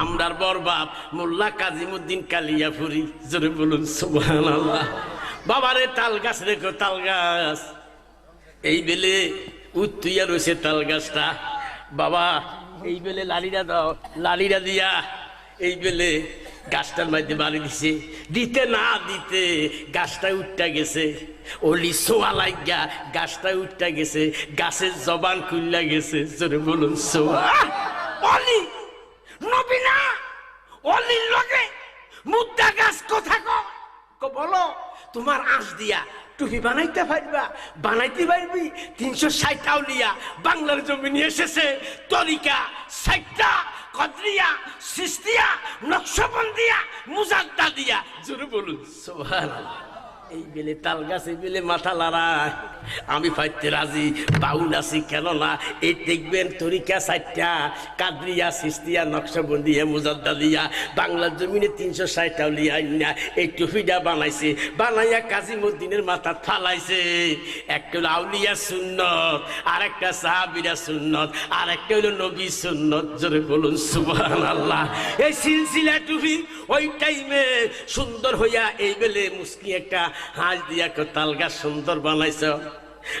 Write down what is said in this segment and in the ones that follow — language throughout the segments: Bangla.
আমরার বর বাপ, মোল্লা কাজিমুদ্দিন কালিয়াপুরি। জোরে বলুন সুবহান আল্লাহ বাবারে তাল গাছ রেখো তাল গাছ এই বেলে উত্তুইয়া রয়েছে তাল গাছটা বাবা, এই বেলে লালিরা দাও, লালিরা দিয়া এই বেলে গাছটার মধ্যে বাড়ি দিছে। দিতে না দিতে গাছটা উঠটা গেছে। ওলি সোয়া লাগা গাছটা উঠটা গেছে। গাছের জবান খুললা গেছে। জোরে বলুন, সোয়া। অলি! নবীনা অলির লগে মুদ্রা গাছ কথা কো বলো, তোমার আঁশ দিয়া টুপি বানাইতে পারবা? বানাইতে পারবি? তিনশো ষাট আউলিয়া বাংলার জমিনে এসেছে। তরিকা ষাটটা কদরিয়া, সিস্তিয়া, নকশবন্দিয়া, মুজাদ্দা দিয়া। জোরে বলুন, সুবহানাল্লাহ। এই বেলে তাল গাছ বেলে মাথা লড়ায় আমি পাইতে রাজি, বাউল আছি কেন না? এই দেখবেন তরিকা সাইটটা কাদরিয়া, সিস্তিয়া নকশবন্দিয়া মুজাদ্দা দিয়া। বাংলার জমিনে তিনশো ষাটটাও লিয়াই না এই টুপিটা বানাইছে। বানাইয়া কাজিমুদ্দিনের মাথা ফালাইছে। একটা হলো আউলিয়া সুন্নত আর একটা সাহাবিরা সুন্নত আর একটা হলো নবী সুন্নত। জোরে বলুন সুবহান আল্লাহ এই সিলসিলা টুপি ওই টাইমে সুন্দর হইয়া এই বেলে মুসকি একটা হাঁস দিয়া তালগা সুন্দর বানাইছ।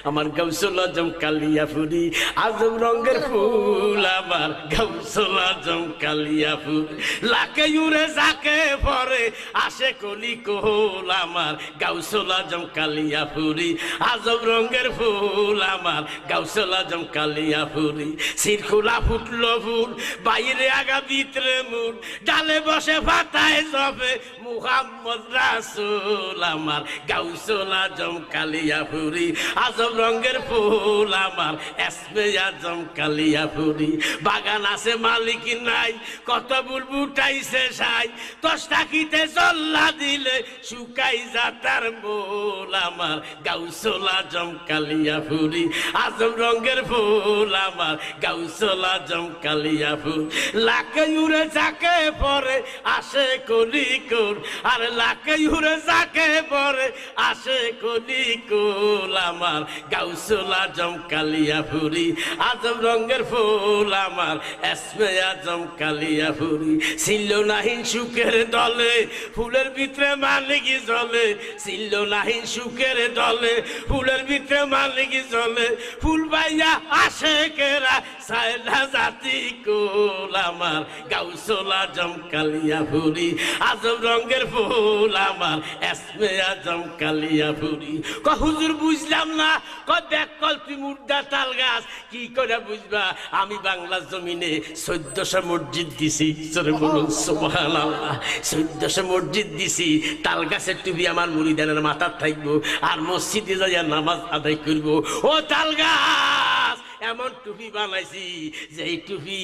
আমার গৌসল আজম কালিয়া ফুরি আজম রঙের ফুল আমার গৌসল আজম কালিয়া ফুল লাকে উড়ে যাকে পরে আসে কলি কোহল আমার গৌসল আজম কালিয়া ফুরি আজম রঙের ফুল আমার গৌসল আজম কালিয়া ফুরি সিরখুলা ফুটলো ফুল, বাইরে আগা ভিতরে মূল। ডালে বসে ফাতায় যাবে মুহাম্মদ রাসুল আমার গাউসুল আজম কালিয়া ফুরি আজম রঙের ফুল আমার, এসমে আজম কালিয়া ফুরি বাগান আছে, মালিক নাই, কত বুলবুটাইছে সাই। তষ্টাকিতে জল্লা দিলে, শুকাই যা তার মোল আমার। গাউসুল আজম কালিয়া ফুরি আজম রঙের ফুল আমার। গাউসুল আজম কালিয়া ফুল লাকে উড়ে যাকে পরে, আসে কলি কোল আর লাকে উড়ে যাকে পরে, আসে কলি কোল আমার। গাউসুল আজম কালিয়া ফুরি, আজম রঙের ফুল আমার, এসমে আজম কালিয়া ফুরি। ছিল নাহিন সুখের দলে, ফুলের ভিতরে মালিকি জলে। ছিল নাহিন সুখের দলে, ফুলের ভিতরে মালিকি জলে। ফুল বাইয়া আসে কেরা সায়লা জাতি কোল আমার, গাউসুল আজম কালিয়া ফুরি। আজম রঙের ফুল আমার, এসমে আজম কালিয়া ফুরি। ক বুঝলাম না ক দেখ কল তুই মুর্দা তাল গাছ কি করে বুঝবা? আমি বাংলার জমিনে চোদ্দশো মসজিদ দিছি বলুন চোদ্দশো মসজিদ দিছি তাল গাছের টুপি আমার মুড়িদানের মাথার থাকব আর মসজিদে যাইয়া নামাজ আদায় করব। ও তাল গাছ! এমন টুপি বানাইছি যে এই টুপি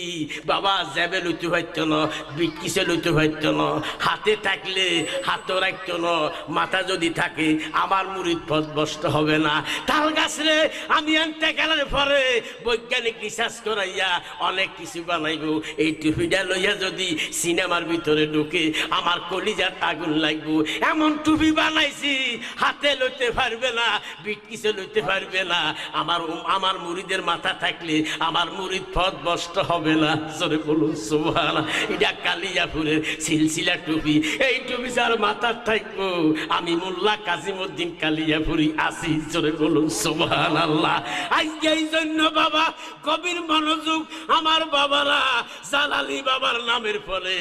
বাবা জেবে লইতে পারত না বিকিসে লইতে পারত না হাতে থাকলে হাতও রাখত না মাথা যদি থাকে আমার মুড়িদ পথভ্রষ্ট হবে না। তাল গাছ রে, আমি আনতে গেলার পরে বৈজ্ঞানিক রিসার্চ করাইয়া অনেক কিছু বানাইব। এই টুপিটা লইয়া যদি সিনেমার ভিতরে ঢুকে আমার কলিজার আগুন লাগবো। এমন টুপি বানাইছি, হাতে লইতে পারবে না বিটকিসে লইতে পারবে না। আমার আমার মুড়িদের মাথা থাকলে আমার মুড়িদ পথ বষ্ট হবে না। জোরে বলুন সুবহান এটা কালিয়াপুরের সিলসিলা টুপি। এই টুপি যার মাথার থাকব, আমি মোল্লা কাজিমুদ্দিন কালিয়াপুরি আসি জোরে বলুন সুবহান আল্লাহ আজকে এই জন্য বাবা, কবির মনোযোগ আমার বাবারা, জালালি বাবার নামের ফলে